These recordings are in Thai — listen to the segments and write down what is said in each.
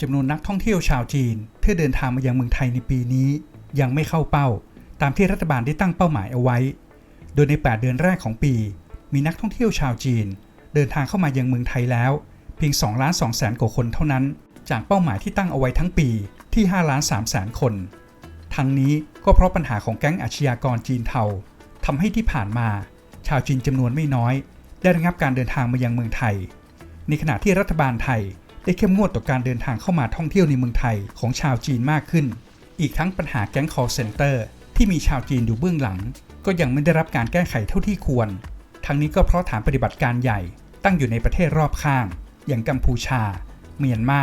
จำนวนนักท่องเที่ยวชาวจีนที่เดินทางมายังเมืองไทยในปีนี้ ยังไม่เข้าเป้า ตามที่รัฐบาลได้ตั้งเป้าหมายเอาไว้ โดยใน 8 เดือนแรกของปี มีนักท่องเที่ยวชาวจีน เดินทางเข้ามายังเมืองไทยแล้ว เพียง2ล้าน2แสนกว่าคนเท่านั้น จากเป้าหมายที่ตั้งเอาไว้ทั้งปีที่5ล้าน3แสนคน ทั้งนี้ก็เพราะปัญหาของแก๊งอาชญากรจีนเทาทำให้ที่ผ่านมา ชาวจีนจำนวนไม่น้อย ได้ระงับการเดินทางมายังเมืองไทย ในขณะที่รัฐบาลไทย ได้เข้มงวดต่อการเดินทางเข้ามาท่องเที่ยวในเมืองไทยของชาวจีนมากขึ้น อีกทั้งปัญหาแก๊ง call center ที่มีชาวจีนอยู่เบื้องหลัง ก็ยังไม่ได้รับการแก้ไขเท่าที่ควร ทั้งนี้ก็เพราะฐานปฏิบัติการใหญ่ตั้งอยู่ในประเทศรอบข้าง อย่างกัมพูชา เมียนมา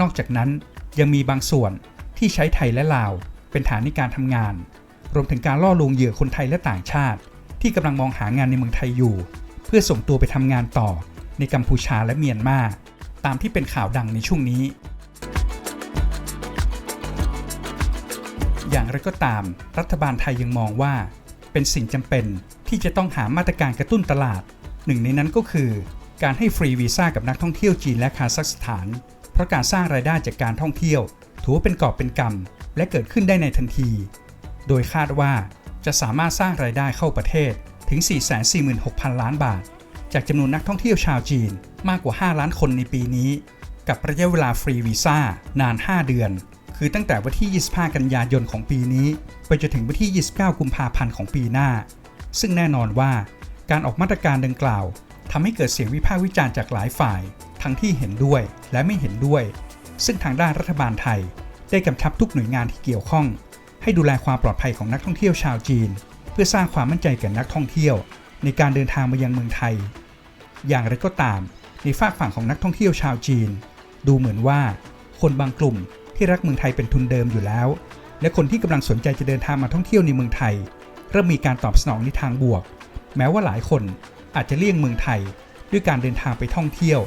นอกจากนั้นยังมีบางส่วนที่ใช้ไทยและลาว เป็นฐานในการทำงาน รวมถึงการล่อลวงเหยื่อคนไทยและต่างชาติ ที่กำลังมองหางานในเมืองไทยอยู่ เพื่อส่งตัวไปทำงานต่อในกัมพูชาและเมียนมา ตามที่เป็นข่าวดังในช่วงนี้ อย่างไรก็ตาม รัฐบาลไทยยังมองว่า เป็นสิ่งจำเป็นที่จะต้องหามาตรการกระตุ้นตลาด หนึ่งในนั้นก็คือ การให้ฟรีวีซ่ากับนักท่องเที่ยวจีนและคาซัคสถาน เพราะการสร้างรายได้จากการท่องเที่ยว ถือว่าเป็นกอบเป็นกำและเกิดขึ้นได้ในทันที โดยคาดว่าจะสามารถสร้างรายได้เข้าประเทศถึง 446,000 ล้านบาท จากจำนวนนักท่องเที่ยวชาวจีนมากกว่า 5 ล้านคนในปีนี้ กับระยะเวลาฟรีวีซ่านาน 5 เดือน คือตั้งแต่วันที่ 25 กันยายนของปีนี้ ไปจนถึงวันที่ 29 กุมภาพันธ์ของปีหน้า ซึ่งแน่นอนว่าการออกมาตรการดังกล่าวทำให้เกิดเสียงวิพากษ์วิจารณ์จากหลายฝ่าย ทั้งที่เห็นด้วยและไม่เห็นด้วย ซึ่งทางด้านรัฐบาลไทย ได้กำชับทุกหน่วยงานที่เกี่ยวข้อง ให้ดูแลความปลอดภัยของนักท่องเที่ยวชาวจีน เพื่อสร้างความมั่นใจแก่นักท่องเที่ยว ในการเดินทางมายังเมืองไทย อย่างไรก็ตาม ในฝากฝั่งของนักท่องเที่ยวชาวจีน ดูเหมือนว่าคนบางกลุ่มที่รักเมืองไทยเป็นทุนเดิมอยู่แล้ว และคนที่กำลังสนใจจะเดินทางมาท่องเที่ยวในเมืองไทย เริ่มมีการตอบสนองในทางบวก แม้ว่าหลายคนอาจจะเลี่ยงเมืองไทย ด้วยการเดินทางไปท่องเที่ยว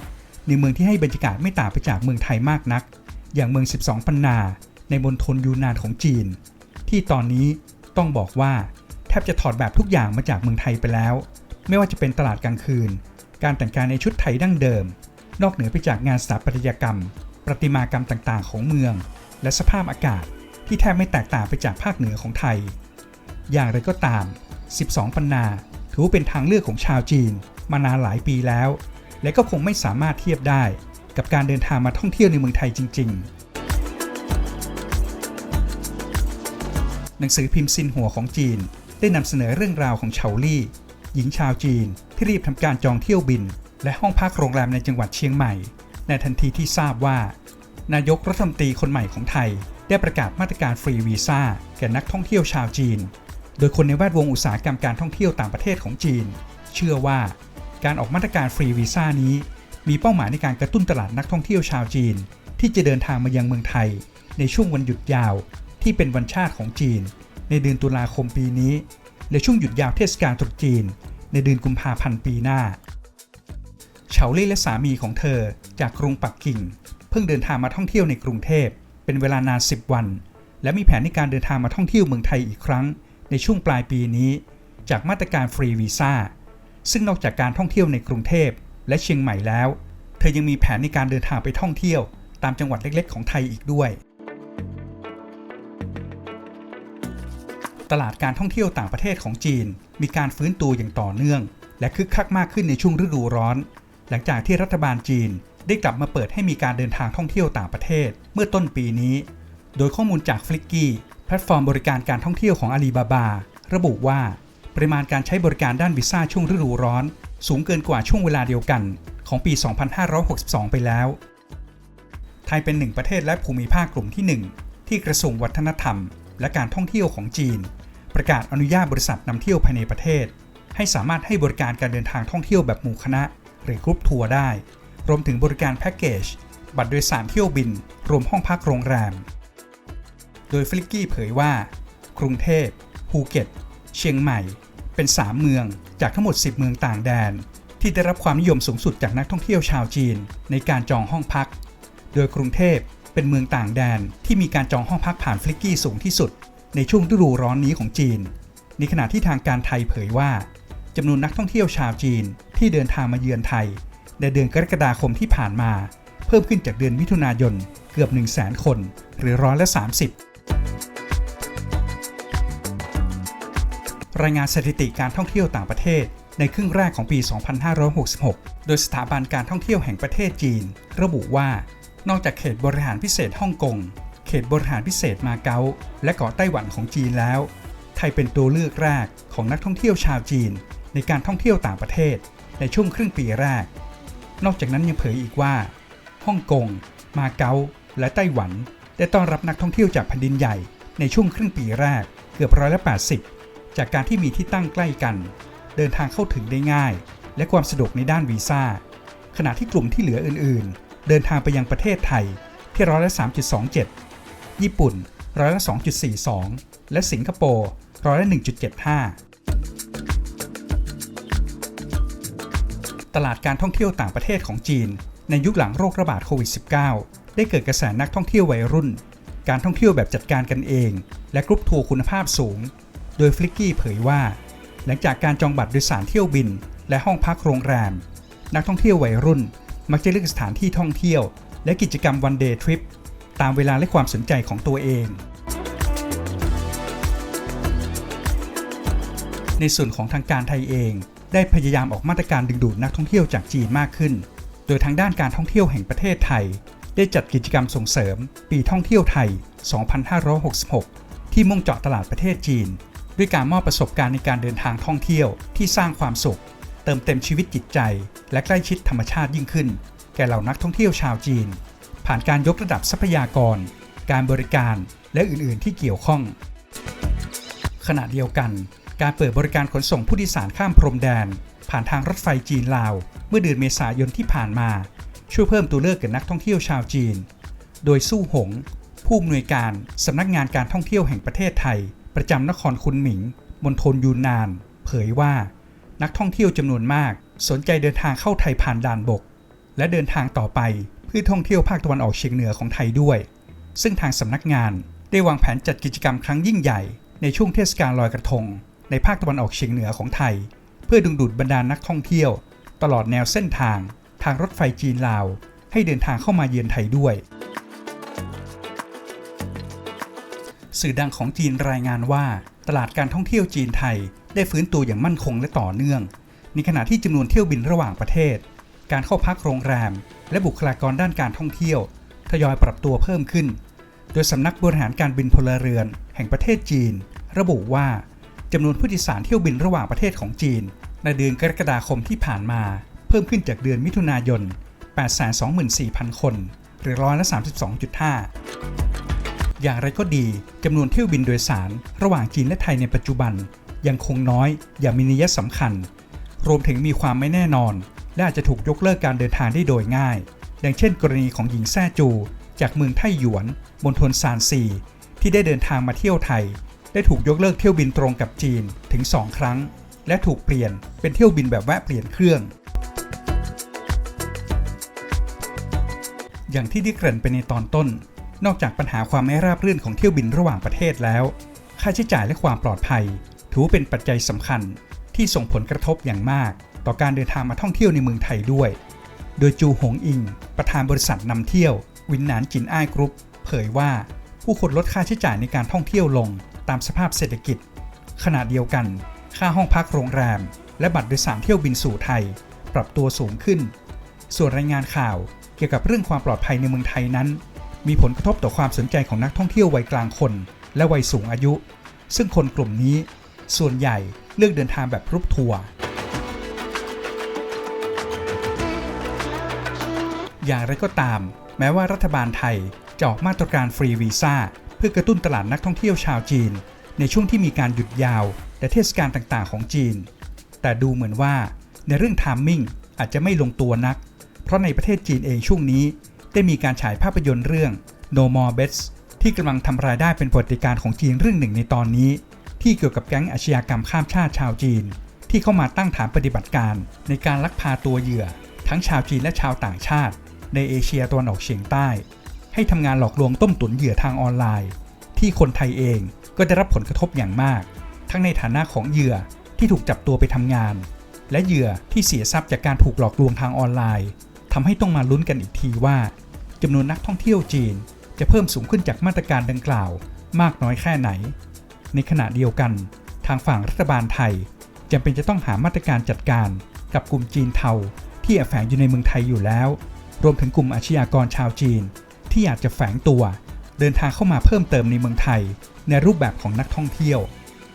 ในเมืองที่ให้บรรยากาศไม่ต่างไปจากเมืองไทยมากนัก อย่างเมือง 12 ปันนา ในมณฑลยูนานของจีน ที่ตอนนี้ต้องบอกว่า แทบจะถอดแบบทุกอย่างมาจากเมืองไทยไปแล้ว ไม่ว่าจะเป็นตลาดกลางคืน การแต่งกายในชุดไทยดั้งเดิม นอกเหนือไปจากงานสถาปัตยกรรม ประติมากรรมต่างๆ ของเมือง และสภาพอากาศที่แทบไม่แตกต่างไปจากภาคเหนือของไทย อย่างไรก็ตาม 12 ปันนา ถือว่าเป็นทางเลือกของชาวจีน มานานหลายปีแล้ว และก็คงไม่สามารถเทียบได้ กับการเดินทางมาท่องเที่ยวในเมืองไทยจริง ๆหนังสือพิมพ์ซินหัวของจีน ได้นำเสนอเรื่องราวของเฉาลี่ หญิงชาวจีนที่รีบทำการจองเที่ยวบิน และห้องพักโรงแรมในจังหวัดเชียงใหม่ ในทันทีที่ทราบว่า นายกรัฐมนตรีคนใหม่ของไทย ได้ประกาศมาตรการฟรีวีซ่าแก่นักท่องเที่ยวชาวจีน โดยคนในแวดวงอุตสาหกรรมการท่องเที่ยวต่างประเทศของจีน เชื่อว่า การออกมาตรการฟรีวีซ่านี้ มีเป้าหมายในการกระตุ้นตลาดนักท่องเที่ยวชาวจีน ที่จะเดินทางมายังเมืองไทย ในช่วงวันหยุดยาวที่เป็นวันชาติของจีน ในเดือนตุลาคมปีนี้ และช่วงหยุดยาวเทศกาลตรุษจีน ในเดือนกุมภาพันธ์ปีหน้าเฉาลี่และสามีของเธอจากกรุงปักกิ่ง เพิ่งเดินทางมาท่องเที่ยวในกรุงเทพ เป็นเวลานาน 10 วัน และมีแผนในการเดินทางมาท่องเที่ยวเมืองไทยอีกครั้ง ในช่วงปลายปีนี้ จากมาตรการฟรีวีซ่าซึ่งนอกจากการท่องเที่ยวในกรุงเทพและเชียงใหม่แล้ว เธอยังมีแผนในการเดินทางไปท่องเที่ยว ตามจังหวัดเล็กๆ ของไทยอีกด้วย ตลาดการท่องเที่ยวต่างประเทศของจีน มีการฟื้นตัวอย่างต่อเนื่อง และคึกคักมากขึ้นในช่วงฤดูร้อน หลังจากที่รัฐบาลจีนได้กลับมาเปิดให้มีการเดินทางท่องเที่ยวต่างประเทศ เมื่อต้นปีนี้ โดยข้อมูลจากฟลิกกี้แพลตฟอร์มบริการการท่องเที่ยวของอาลีบาบาระบุว่า ปริมาณการใช้บริการด้านวีซ่าช่วงฤดูร้อน สูงเกินกว่าช่วงเวลาเดียวกันของปี 2562 ไปแล้ว ไทยเป็นหนึ่งประเทศและภูมิภาคกลุ่มที่ 1 ที่กระทรวงวัฒนธรรม และการท่องเที่ยวของจีน ประกาศอนุญาตบริษัทนำเที่ยวภายในประเทศ ให้สามารถให้บริการการเดินทางท่องเที่ยวแบบหมู่คณะ หรือกรุ๊ปทัวร์ได้ รวมถึงบริการแพ็กเกจ บัตรโดยสารเที่ยวบิน รวมห้องพักโรงแรม โดยฟลิกกี้เผยว่า กรุงเทพภูเก็ต เชียงใหม่ เป็น 3 เมืองจากทั้งหมด 10 เมืองต่างแดน ที่ได้รับความนิยมสูงสุดจากนักท่องเที่ยวชาวจีน ในการจองห้องพัก โดยกรุงเทพเป็นเมืองต่างแดนที่มีการจองห้องพักผ่านฟลิกกี้สูงที่สุด ในช่วงฤดูร้อนนี้ของจีน ในขณะที่ทางการไทยเผยว่าจำนวนนักท่องเที่ยวชาวจีนที่เดินทางมาเยือนไทย ในเดือนกรกฎาคมที่ผ่านมา เพิ่มขึ้นจากเดือนมิถุนายนเกือบ 1 0 0 0 0แคน หรือร้อยละ 30 รายงานสถิติการท่องเที่ยวต่างประเทศในครึ่งแรกของปี 2566 โดยสถาบันการท่องเที่ยวแห่งประเทศจีน ระบุว่า นอกจากเขตบริหารพิเศษฮ่องกง ขตบริหารพิเศษมาเก๊าและเกาะไต้หวันของจีนแล้ว ไทยเป็นตัวเลือกแรกของนักท่องเที่ยวชาวจีน ในการท่องเที่ยวต่างประเทศในช่วงครึ่งปีแรก นอกจากนั้นยังเผยอีกว่าฮ่องกง มาเก๊า และไต้หวัน ได้ต้อนรับนักท่องเที่ยวจากแผ่นดินใหญ่ในช่วงครึ่งปีแรกเกือบร้อยละ80 จากการที่มีที่ตั้งใกล้กัน เดินทางเข้าถึงได้ง่าย และความสะดวกในด้านวีซ่า ขณะที่กลุ่มที่เหลืออื่น ๆ เดินทางไปยังประเทศไทยที่ร้อยละ3.27 ญี่ปุ่นร้อยละ 2.42 และสิงคโปร์ร้อยละ 1.75 ตลาดการท่องเที่ยวต่างประเทศของจีน ในยุคหลังโรคระบาดโควิด -19 ได้เกิดกระแสนักท่องเที่ยววัยรุ่น การท่องเที่ยวแบบจัดการกันเอง และกรุ๊ปทัวร์คุณภาพสูง โดยฟลิกกี้เผยว่า หลังจากการจองบัตรโดยสารเที่ยวบิน และห้องพักโรงแรม นักท่องเที่ยววัยรุ่น มักจะเลือกสถานที่ท่องเที่ยว และกิจกรรมวันเดย์ทริป ตามเวลาและความสนใจของตัวเอง ในส่วนของทางการไทยเอง ได้พยายามออกมาตรการดึงดูดนักท่องเที่ยวจากจีนมากขึ้น โดยทางด้านการท่องเที่ยวแห่งประเทศไทย ได้จัดกิจกรรมส่งเสริม ปีท่องเที่ยวไทย 2566 ที่มุ่งเจาะตลาดประเทศจีน ด้วยการมอบประสบการณ์ในการเดินทางท่องเที่ยวที่สร้างความสุข เติมเต็มชีวิตจิตใจ และใกล้ชิดธรรมชาติยิ่งขึ้น แก่เหล่านักท่องเที่ยวชาวจีน ผ่านการยกระดับทรัพยากร การบริการและอื่น ๆ ที่เกี่ยวข้อง ขณะเดียวกัน การเปิดบริการขนส่งผู้โดยสารข้ามพรมแดน ผ่านทางรถไฟจีนลาว เมื่อเดือนเมษายนที่ผ่านมา ช่วยเพิ่มตัวเลือกแก่นักท่องเที่ยวชาวจีน โดยสู้หง ผู้อำนวยการสำนักงานการท่องเที่ยวแห่งประเทศไทย ประจำนครคุนหมิงมณฑลยูนนาน เผยว่า นักท่องเที่ยวจำนวนมาก สนใจเดินทางเข้าไทยผ่านด่านบก และเดินทางต่อไป พื่อท่องเที่ยวภาคตะวันออกเฉียงเหนือของไทยด้วย ซึ่งทางสำนักงานได้วางแผนจัดกิจกรรมครั้งยิ่งใหญ่ในช่วงเทศกาลลอยกระทง ในภาคตะวันออกเฉียงเหนือของไทย เพื่อดึงดูดบรรดานักท่องเที่ยว ตลอดแนวเส้นทาง ทางรถไฟจีนลาว ให้เดินทางเข้ามาเยือนไทยด้วย สื่อดังของจีนรายงานว่า ตลาดการท่องเที่ยวจีนไทย ได้ฟื้นตัวอย่างมั่นคงและต่อเนื่อง ในขณะที่จำนวนเที่ยวบินระหว่างประเทศ การเข้าพักโรงแรม และบุคลากรด้านการท่องเที่ยว ทยอยปรับตัวเพิ่มขึ้น โดยสำนักบริหารการบินพลเรือน แห่งประเทศจีน ระบุว่าจำนวนผู้โดยสารเที่ยวบินระหว่างประเทศของจีน ในเดือนกรกฎาคมที่ผ่านมา เพิ่มขึ้นจากเดือนมิถุนายน 824,000 คน หรือร้อยละ 32.5 อย่างไรก็ดีจำนวนเที่ยวบินโดยสารระหว่างจีนและไทยในปัจจุบัน ยังคงน้อยอย่างมีนัยสำคัญ รวมถึงมีความไม่แน่นอน และอาจจะถูกยกเลิกการเดินทางได้โดยง่าย ดังเช่น กรณีของหญิงแซ่จู จากเมืองไทหยวนมณฑลซานซี ที่ได้เดินทางมาเที่ยวไทย ได้ถูกยกเลิกเที่ยวบินตรงกับจีนถึง 2 ครั้ง และถูกเปลี่ยนเป็นเที่ยวบินแบบแวะเปลี่ยนเครื่อง อย่างที่ได้เกริ่นไปในตอนต้น นอกจากปัญหาความไม่ราบรื่นของเที่ยวบินระหว่างประเทศแล้ว ค่าใช้จ่ายและความปลอดภัย ถือเป็นปัจจัยสำคัญที่ส่งผลกระทบอย่างมาก ต่อการเดินทางมาท่องเที่ยวในเมืองไทยด้วย โดยจูหงอิง ประธานบริษัทนำเที่ยว วินนานจินอ้ายกรุ๊ปเผยว่าผู้คนลดค่าใช้จ่ายในการท่องเที่ยวลงตามสภาพเศรษฐกิจ ขณะเดียวกัน ค่าห้องพักโรงแรม และบัตรโดยสารเที่ยวบินสู่ไทย ปรับตัวสูงขึ้น ส่วนรายงานข่าวเกี่ยวกับเรื่องความปลอดภัยในเมืองไทยนั้น มีผลกระทบต่อความสนใจของนักท่องเที่ยววัยกลางคน และวัยสูงอายุ ซึ่งคนกลุ่มนี้ ส่วนใหญ่เลือกเดินทางแบบรุ๊ปทัวร์ อย่างไรก็ตาม แม้ว่ารัฐบาลไทยจะออกมาตรการฟรีวีซ่าเพื่อกระตุ้นตลาดนักท่องเที่ยวชาวจีน ในช่วงที่มีการหยุดยาว และเทศกาลต่างๆ ของจีน แต่ดูเหมือนว่าในเรื่องทามมิ่งอาจจะไม่ลงตัวนัก เพราะในประเทศจีนเองช่วงนี้ ได้มีการฉายภาพยนตร์เรื่อง No More Bets ที่กำลังทำรายได้เป็นปรติการของจีนเรื่องหนึ่งในตอนนี้ ที่เกี่ยวกับแก๊งอาชญากรรมข้ามชาติชาวจีน ที่เข้ามาตั้งฐานปฏิบัติการในการลักพาตัวเหยื่อ ทั้งชาวจีนและชาวต่างชาติ ในเอเชียตะวันออกเฉียงใต้ ให้ทำงานหลอกลวงต้มตุ๋นเหยื่อทางออนไลน์ ที่คนไทยเองก็ได้รับผลกระทบอย่างมาก ทั้งในฐานะของเหยื่อที่ถูกจับตัวไปทำงาน และเหยื่อที่เสียทรัพย์จากการถูกหลอกลวงทางออนไลน์ทำให้ต้องมาลุ้นกันอีกทีว่าจำนวนนักท่องเที่ยวจีน จะเพิ่มสูงขึ้นจากมาตรการดังกล่าว มากน้อยแค่ไหน ในขณะเดียวกัน ทางฝั่งรัฐบาลไทยจำเป็นจะต้องหามาตรการจัดการกับกลุ่มจีนเทาที่แอบแฝงอยู่ในเมืองไทยอยู่แล้ว รวมถึงกลุ่มอาชญากรชาวจีน ที่อยากจะแฝงตัว เดินทางเข้ามาเพิ่มเติมในเมืองไทย ในรูปแบบของนักท่องเที่ยว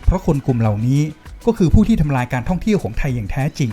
เพราะคนกลุ่มเหล่านี้ก็คือผู้ที่ทำลายการท่องเที่ยวของไทยอย่างแท้จริง